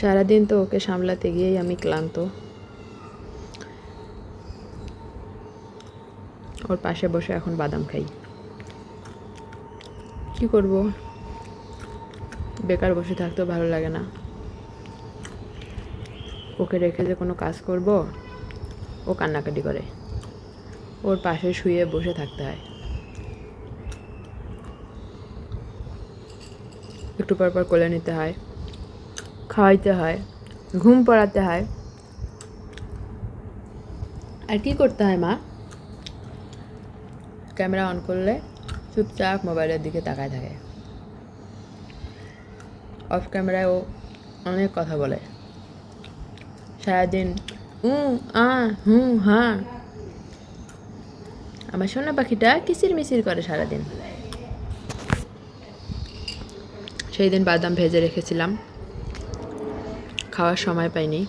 সারাদিন তো ওকে সামলাতে গিয়েই আমি ক্লান্ত। ওর পাশে বসে এখন বাদাম খাই। কি করব? বেকার বসে থাকতেও ভালো লাগে না। ওকে রেখে যে কোনো কাজ করব, ও কান্নাকাটি করে। ওর পাশে শুয়ে বসে থাকতে হয়। একটু পর পর কোলে নিতে হয়। খাওয়াইতে হয়, ঘুম পড়াতে হয়। আর কি করতে হয় মা? ক্যামেরা অন করলে চুপচাপ মোবাইলের দিকে তাকায় থাকে। অফ ক্যামেরায় ও অনেক কথা বলে। সারাদিন উ, আ, হু হ্যাঁ আমার সোনা পাখিটা কিচির মিচির করে সারাদিন। সেই দিন বাদাম ভেজে রেখেছিলাম। খাওয়ার সময় পাইনি।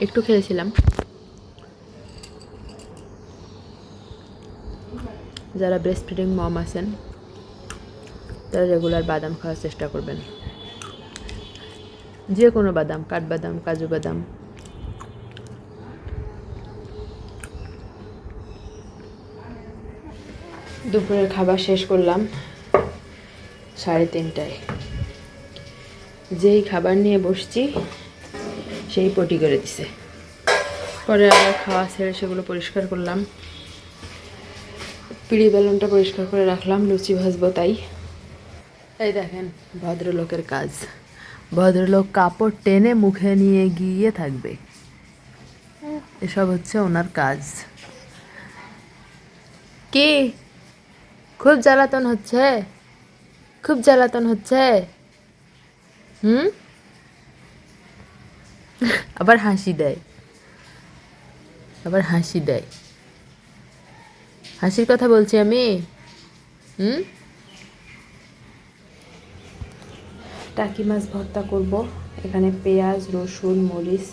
একটু খেয়েছিলাম। যারা ব্রেস্ট ফিডিং মম আছেন, তারা রেগুলার বাদাম খাওয়ার চেষ্টা করবেন। যে কোনো বাদাম কাঠবাদাম কাজু বাদাম। দুপুরের খাবার শেষ করলাম সাড়ে তিনটায়। যেই খাবার নিয়ে বসছি সেই পটি করে দিছে। পরে আবার খাওয়া ছেড়ে সেগুলো পরিষ্কার করলাম। পিড়ি বেলনটা পরিষ্কার করে রাখলাম, লুচি ভাজবো তাই। এই দেখেন, ভদ্রলোকের কাজ। ভদ্রলোক কাপড় টেনে মুখে নিয়ে গিয়ে থাকবে। এসব হচ্ছে ওনার কাজ। কি? খুব জ্বালাতন হচ্ছে? খুব জ্বালাতন হচ্ছে? হুম? আবার হাসি দেয়। আবার হাসি দেয়। হাসির কথা বলছি আমি? হুম? টাকি মাছ ভর্তা করব। এখানে পেঁয়াজ, রসুন, মরিচ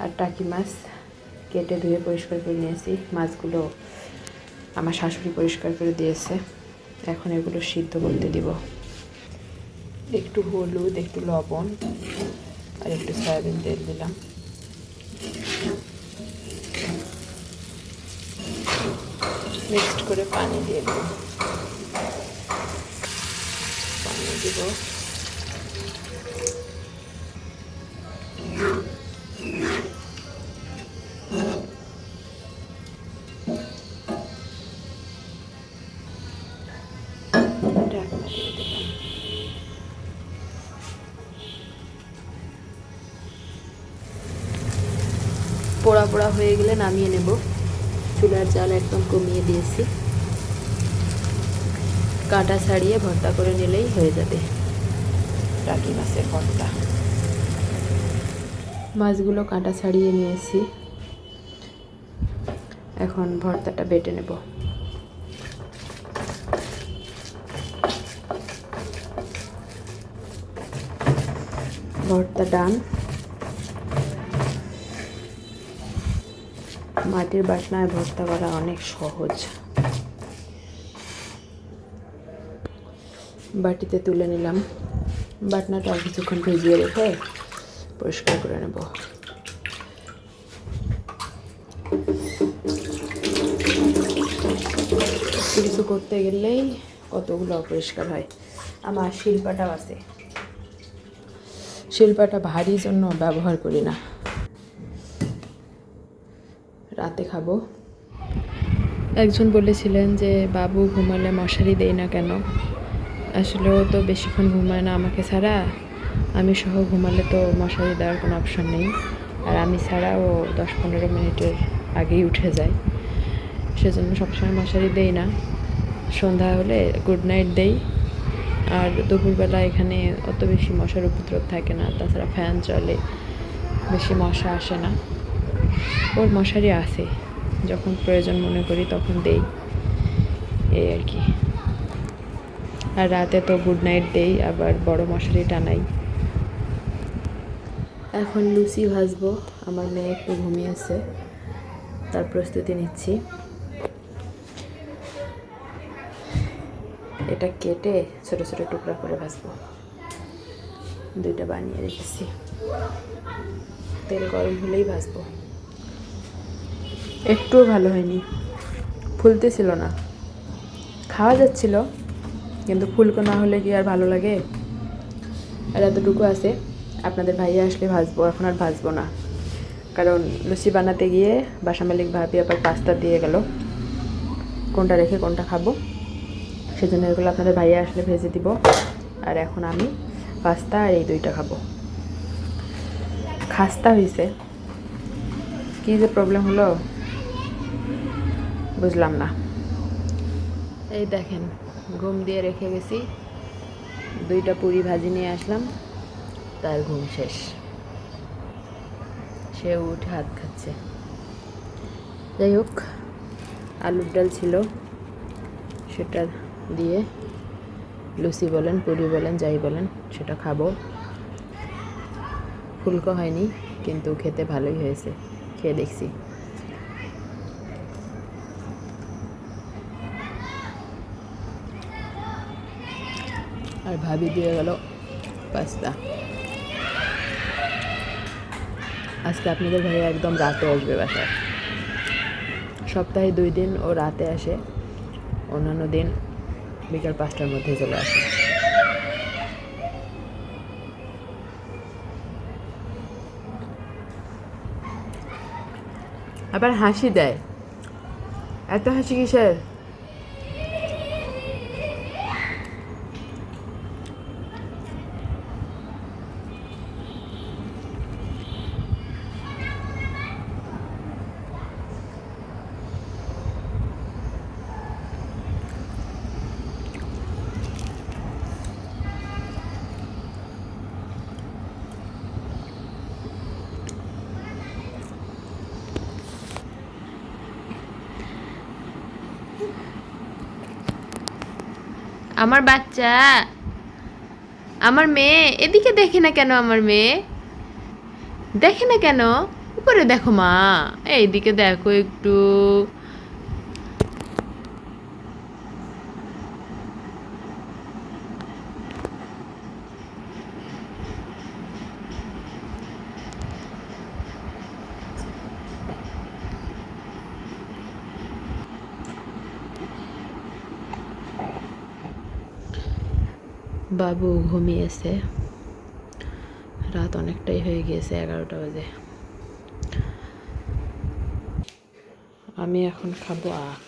আর টাকি মাছ কেটে ধুয়ে পরিষ্কার করে নিয়েছি। মাছগুলো আমার শাশুড়ি পরিষ্কার করে দিয়েছে। এখন এগুলো সিদ্ধ করতে দিব। একটু হলুদ, একটু লবণ। আর একটু সয়াবিন তেল দিলাম। মিক্সড করে পানি দিয়ে দেব। পানি দিব। পোড়া পোড়া হয়ে গেলে নামিয়ে নেব। চুলার জাল একদম কমিয়ে দিয়েছি। কাঁটা ছাড়িয়ে ভর্তা করে নিলেই হয়ে যাবে। টাকি মাছের ভর্তা। মাছগুলো কাঁটা ছাড়িয়ে নিয়েছি। এখন ভর্তাটা বেটে নেব। ভর্তা ডান। মাটির বাটনায় ভর্তা করা অনেক সহজ। বাটিতে তুলে নিলাম। বাটনাটা কিছুক্ষণ ভিজিয়ে রেখে পরিষ্কার করে নেব। কিছু করতে গেলেই কতগুলো অপরিষ্কার হয়। আমার শিল্পাটাও আছে। শিল্পাটা ভারী জন্য ব্যবহার করি না। রাতে খাব। একজন বলেছিলেন যে, বাবু ঘুমালে মশারি দেই না কেন? আসলে ও তো বেশিক্ষণ ঘুমায় না আমাকে ছাড়া। আমি সহ ঘুমালে তো মশারি দেওয়ার কোনো অপশন নেই। আর আমি ছাড়া ও দশ পনেরো মিনিটের আগেই উঠে যায়। সেজন্য সবসময় মশারি দেই না। সন্ধ্যা হলে গুড নাইট দেই। আর দুপুরবেলা এখানে অত বেশি মশার উপদ্রব থাকে না। তাছাড়া ফ্যান চলে। বেশি মশা আসে না। ওর মশারি আছে, যখন প্রয়োজন মনে করি তখন দেই। এই আর কি। আর রাতে তো গুড নাইট দেই, আবার বড় মশারি টানাই। এখন লুচি ভাজবো, আমার মেয়ে একটু ঘুমিয়েছে, তার প্রস্তুতি নিচ্ছি। এটা কেটে ছোট ছোট টুকরা করে ভাজবো। দুইটা বানিয়ে রেখেছি। তেল গরম হলেই ভাজবো। একটুও ভালো হয়নি। ফুলতেছিল না। খাওয়া যাচ্ছিল, কিন্তু ফুলকো না হলে কি আর ভালো লাগে? আর এতটুকু আছে। আপনাদের ভাইয়া আসলে ভাজবো, এখন আর ভাজবো না। কারণ লুচি বানাতে গিয়ে বাসা মালিক ভাবি আবার পাস্তা দিয়ে গেল। কোনটা রেখে কোনটা খাব? সেজন্য এগুলো আপনাদের ভাইয়া আসলে ভেজে দিব। আর এখন আমি পাস্তা আর এই দুইটা খাব। খাস্তা হয়েছে কী যে প্রবলেম হলো? বুঝলাম না। এই দেখেন, ঘুম দিয়ে রেখে গেছি। দুইটা পুরি ভাজি নিয়ে আসলাম, তার ঘুম শেষ। সে উঠে হাত খাচ্ছে। যাই হোক, আলুর ডাল ছিল, সেটা দিয়ে লুচি বলেন, পুরি বলেন, যাই বলেন, সেটা খাব। ফুলকো হয়নি, কিন্তু খেতে ভালোই হয়েছে, খেয়ে দেখছি। আর ভাবি দিয়ে গেল পাস্তা। আজকে আপনাদের ভাইয়া একদম রাতে আসবে বাসায়। সপ্তাহে দুই দিন ও রাতে আসে, অন্যান্য দিন বিকাল পাঁচটার মধ্যে চলে আসে। আবার হাসি দেয়। এত হাসি কিসের? আমার বাচ্চা। আমার মেয়ে, এদিকে দেখে না কেন আমার মেয়ে? দেখে না কেন? উপরে দেখো মা। এইদিকে দেখো একটু। বাবু ঘুমিয়েছে রাত অনেকটাই হয়ে গিয়েছে, এগারোটা বাজে। আমি এখন খাব আখ।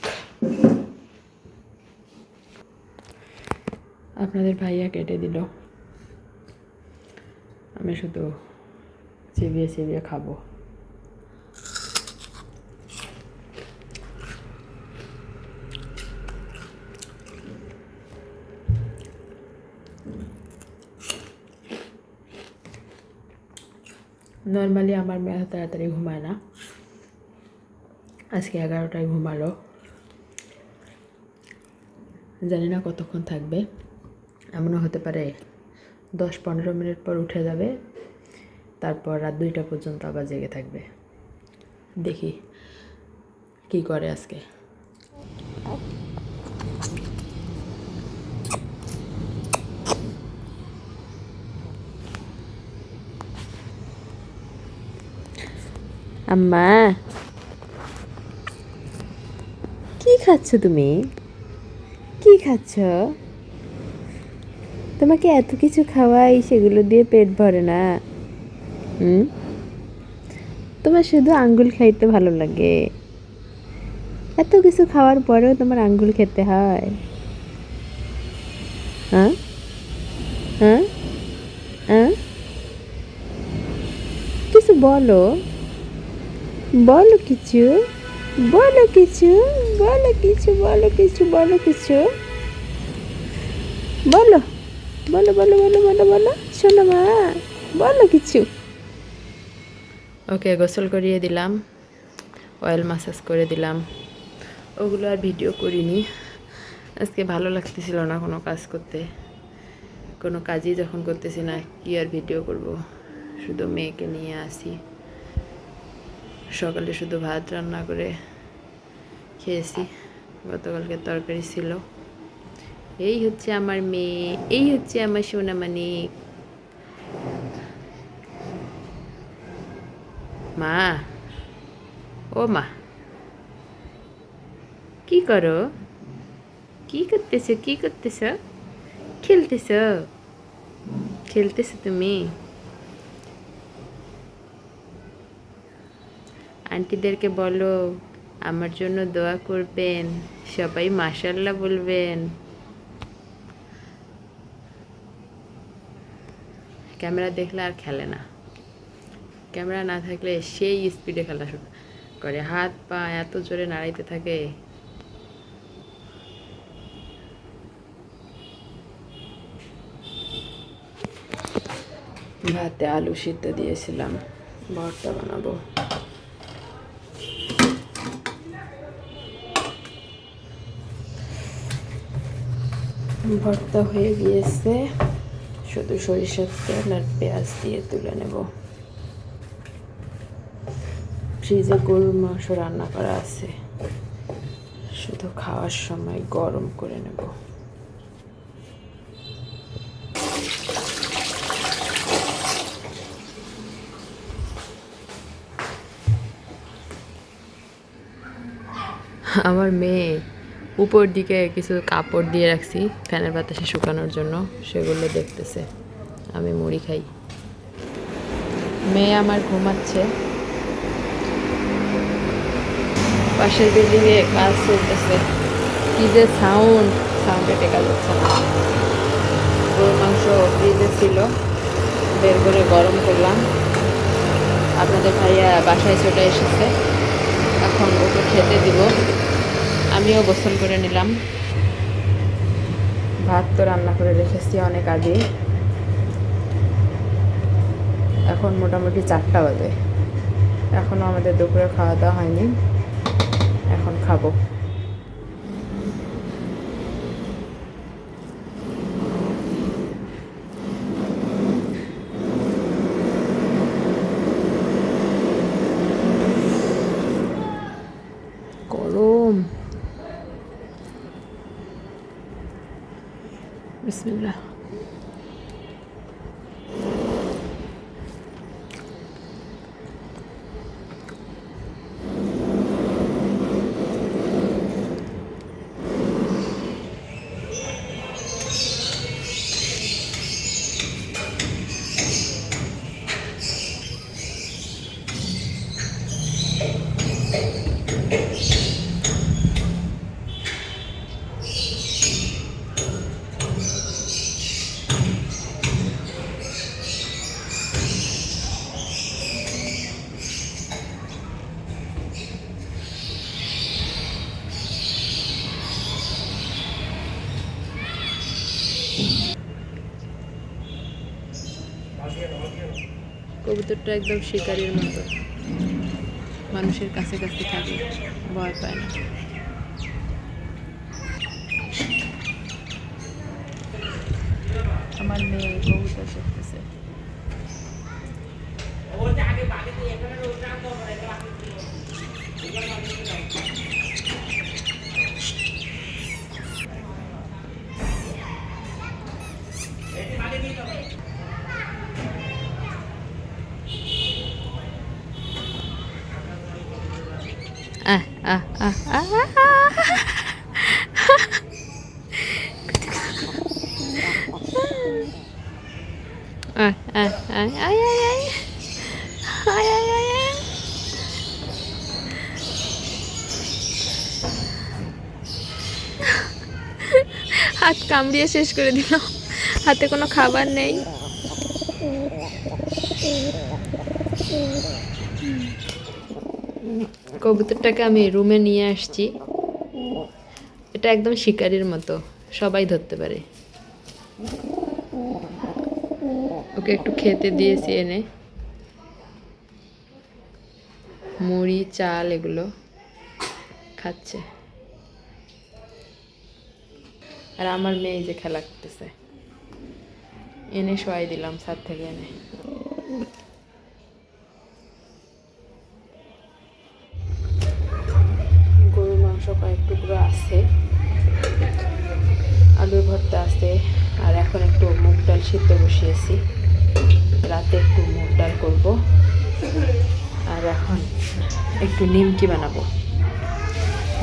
আপনাদের ভাইয়া কেটে দিল। আমি শুধু চিবিয়ে চিবিয়ে খাব। নর্মালি আমার মেয়ে তাড়াতাড়ি ঘুমায় না। আজকে এগারোটায় ঘুমালো। জানি না কতক্ষণ থাকবে। এমনও হতে পারে দশ পনেরো মিনিট পর উঠে যাবে। তারপর রাত দুইটা পর্যন্ত আবার জেগে থাকবে। দেখি কি করে আজকে। আম্মা। কি খাচ্ছ তুমি? কি খাচ্ছ? তোমাকে এত কিছু খাওয়াই সেগুলো দিয়ে পেট ভরে না। হুম? তোমার শুধু আঙ্গুল খাইতে ভালো লাগে। এত কিছু খাওয়ার পরেও তোমার আঙ্গুল খেতে হয়। হ্যাঁ? হ্যাঁ? হ্যাঁ? কিছু বলো। বলো কিছু বলো কিছু বলো কিছু বলো কিছু বলো কিছু। বলো বলো বলো বলো বলো বলো, শোনো মা, বলো কিছু। ওকে, গোসল করিয়ে দিলাম অয়েল মাসাজ করে দিলাম। ওগুলো আর ভিডিও করিনি। আজকে ভালো লাগতেছিল না কোনো কাজ করতে। কোনো কাজই যখন করতেছি না, কি আর ভিডিও করব? শুধু মেয়েকে নিয়ে আসি। সকালে শুধু ভাত রান্না করে খেয়েছি। গতকালকে তরকারি ছিল। এই হচ্ছে আমার মেয়ে, এই হচ্ছে আমার সোনামানিক মা, ও মা, কি করো? কি করতেছ? কি করতেছ? খেলতেছ? খেলতেছ তুমি? আন্টিদেরকে বলো, আমার জন্য দোয়া করবেন, সবাই মাশাল্লাহ বলবেন। ক্যামেরা দেখলে আর খেলে না। ক্যামেরা না থাকলে সেই স্পিডে খেলা শুরু করে। হাত পা এত জোরে নাড়াইতে থাকে। ভাতে আলু সিদ্ধ দিয়েছিলাম, ভর্তা বানাবো। ভর্তা হয়ে গিয়েছে। শুধু সরিষার তেল আর পেঁয়াজ দিয়ে তুলে নেব। ফ্রিজে গরুর মাংস রান্না করা আছে। শুধু খাওয়ার সময় গরম করে নেব। আমার মেয়ে উপর দিকে কিছু কাপড় দিয়ে রাখছি, ফ্যানের বাতাসে শুকানোর জন্য, সেগুলো দেখতেছে। আমি মুড়ি খাই। মেয়ে আমার ঘুমাচ্ছে। পাশের বিল্ডিংয়ে কাজ চলতেছে। কি যে সাউন্ড সাউন্ডে টেকা যাচ্ছে না। মাংস ফ্রিজে ছিল, বের করে গরম করলাম। আপনাদের ভাইয়া বাসায় চলে এসেছে। এখন ওকে খেতে দিব। আমিও গোসল করে নিলাম। ভাত তো রান্না করে রেখেছি অনেক আগে এখন মোটামুটি চারটা বাজে। এখনও আমাদের দুপুরে খাওয়া দাওয়া হয়নি। এখন খাব। একদম শিকারির মতো মানুষের কাছে কাছে থাকে ভয় পায় না আমার মেয়ে কবুতর দেখতেছে ওটা আগে বাকি দিয়ে এখানে রোজ রাত ধরে বাকি দিয়ে হাত কামড়িয়ে শেষ করে দিল হাতে কোনো খাবার নেই। কবুতরটাকে আমি রুমে নিয়ে আসছি। এটা একদম শিকারির মতো, সবাই ধরতে পারে। ওকে একটু খেতে দিয়েছি এনে। মুড়ি, চাল এগুলো খাচ্ছে। আর আমার মেয়ে যে খেলা করতেছে। এনে শোয়াই দিলাম ছাদ থেকে এনে। গরুর মাংস কয়েক টুকরো আছে। আলুর ভর্তা আছে। আর এখন একটু মুগ ডাল সিদ্ধ বসিয়েছি। রাতে একটু মুগ ডাল করব। আর এখন একটু নিমকি বানাবো।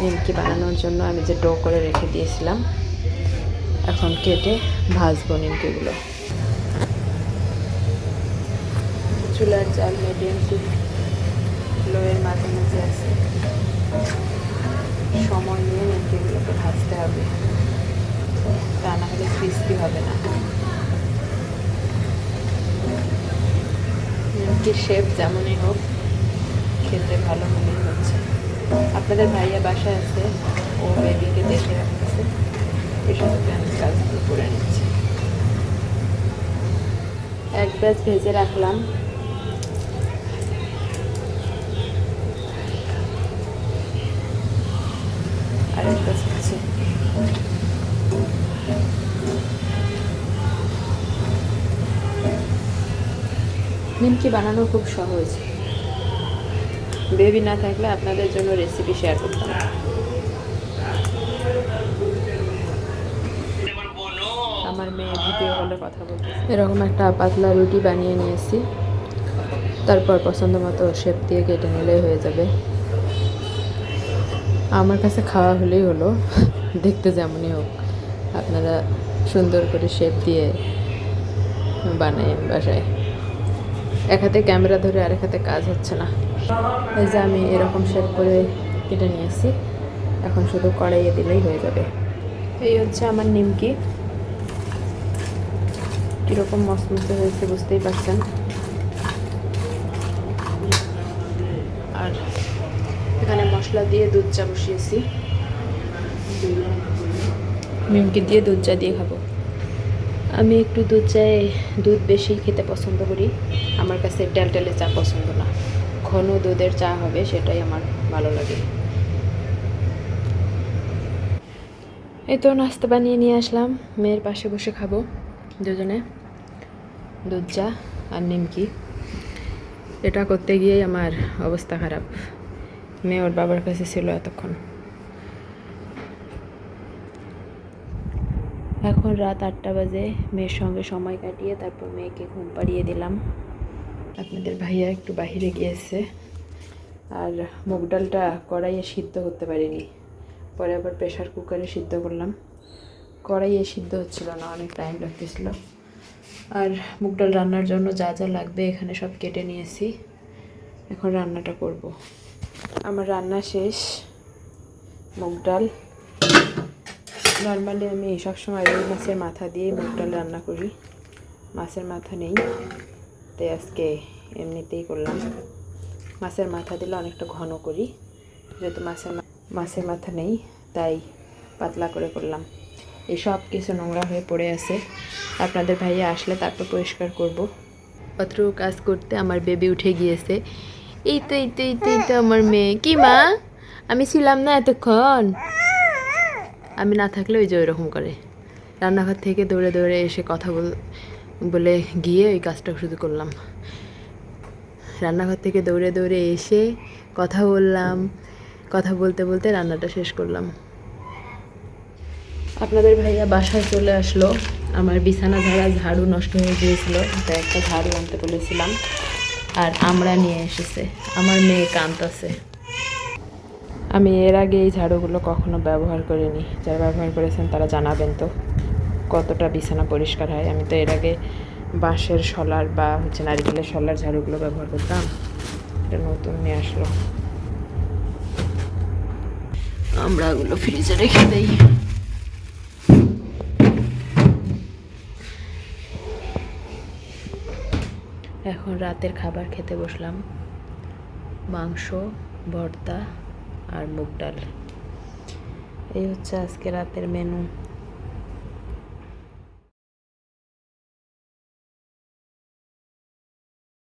নিমকি বানানোর জন্য আমি যে ডো করে রেখে দিয়েছিলাম এখন কেটে ভাজবো নিমকিগুলো। চুলার জাল মিডিয়াম টু লোয়ের মাঝে আছে। সময় নিয়ে নিমকিগুলোকে ভাজতে হবে। তা না হলে ক্রিস্পি হবে না। নিমকির শেপ যেমনই হোক, খেতে ভালো মনেই হচ্ছে। আপনাদের ভাইয়া বাসায় আছে, ও বেবিকে দেখে রাখতেছে। করে নিচ্ছি এক ব্যাচ ভেজে রাখলাম। আরেক নিমকি বানানো খুব সহজ। বেবি না থাকলে আপনাদের জন্য রেসিপি শেয়ার করতাম আমার কথা এরকম একটা পাতলা রুটি বানিয়ে নিয়েছি। তারপর পছন্দ মতো শেপ দিয়ে কেটে নিলেই হয়ে যাবে। আমার কাছে খাওয়া হলেই হলো। দেখতে যেমনই হোক, আপনারা সুন্দর করে শেপ দিয়ে বানাই বাসায়। এক হাতে ক্যামেরা ধরে আরেক হাতে কাজ হচ্ছে না। এই যে আমি এরকম শেপ করে কেটে নিয়েছি। এখন শুধু কড়াইয়ে দিলেই হয়ে যাবে। এই হচ্ছে আমার নিমকি। কীরকম মসমসে হয়েছে বুঝতেই পারছেন? আর এখানে মশলা দিয়ে দুধ চা বসিয়েছি। নিমকি দিয়ে দুধ চা দিয়ে খাব। আমি একটু দুধ চায়ে দুধ বেশি খেতে পছন্দ করি। আমার কাছে টেলটেলে চা পছন্দ না। ঘন দুধের চা হবে সেটাই আমার ভালো লাগে। এই তো নাস্তা বানিয়ে নিয়ে আসলাম। মেয়ের পাশে বসে খাব দুজনে। দুধ চা আর নিমকি, এটা করতে গিয়েই আমার অবস্থা খারাপ। মেয়ে ওর বাবার কাছে ছিল এতক্ষণ। এখন রাত আটটা বাজে, মেয়ের সঙ্গে সময় কাটিয়ে তারপর মেয়েকে ঘুম পাড়িয়ে দিলাম। আপনাদের ভাইয়া একটু বাহিরে গিয়েছে, আর মুগ ডালটা কড়াইয়ে সিদ্ধ করতে পারিনি। পরে আবার প্রেশার কুকারে সিদ্ধ করলাম। কড়াইয়ে সিদ্ধ হচ্ছিল না, অনেক টাইম লাগতেছিল। আর মুগ ডাল রান্নার জন্য যা যা লাগবে এখানে সব কেটে নিয়েছি। এখন রান্নাটা করব। আমার রান্না শেষ। মুগ ডাল। নর্মালি আমি সবসময় রুই মাছের মাথা দিয়ে মুগ ডাল রান্না করি। মাছের মাথা নেই। তাই আজকে এমনিতেই করলাম। মাছের মাথা দিলে অনেকটা ঘন করি। যেহেতু মাছের মাছের মাথা নেই, তাই পাতলা করে করলাম। এই সব কিছু নোংরা হয়ে পড়ে আছে। আপনাদের ভাইয়া আসলে তারপর পরিষ্কার করব। অত কাজ করতে আমার বেবি উঠে গিয়েছে। এই তো এই তো এই তো এই তো আমার মেয়ে। কি মা? আমি ছিলাম না এতক্ষণ। আমি না থাকলে ওই যে ওইরকম করে। রান্নাঘর থেকে দৌড়ে দৌড়ে এসে কথা বল, বলে গিয়ে ওই কাজটা শুরু করলাম। রান্নাঘর থেকে দৌড়ে দৌড়ে এসে কথা বললাম। কথা বলতে বলতে রান্নাটা শেষ করলাম। আপনাদের ভাইয়া বাসায় চলে আসলো। আমার বিছানা ঝাড়া ঝাড়ু নষ্ট হয়ে গিয়েছিল, তাই একটা ঝাড়ু আনতে বলেছিলাম। আর আমরা নিয়ে এসেছে। আমার মেয়ে কাঁদতেছে। আমি এর আগে এই ঝাড়ুগুলো কখনো ব্যবহার করিনি। যারা ব্যবহার করেছেন তারা জানাবেন তো, কতটা বিছানা পরিষ্কার হয়। আমি তো এর আগে বাঁশের শলার বা হচ্ছে নারিকেলের শলার ঝাড়ুগুলো ব্যবহার করতাম। এটা নতুন নিয়ে আসলো। আমরা ওগুলো ফ্রিজে রেখে দেই। এখন রাতের খাবার খেতে বসলাম। মাংস, ভর্তা আর মুগ ডাল। এই হচ্ছে আজকে রাতের মেনু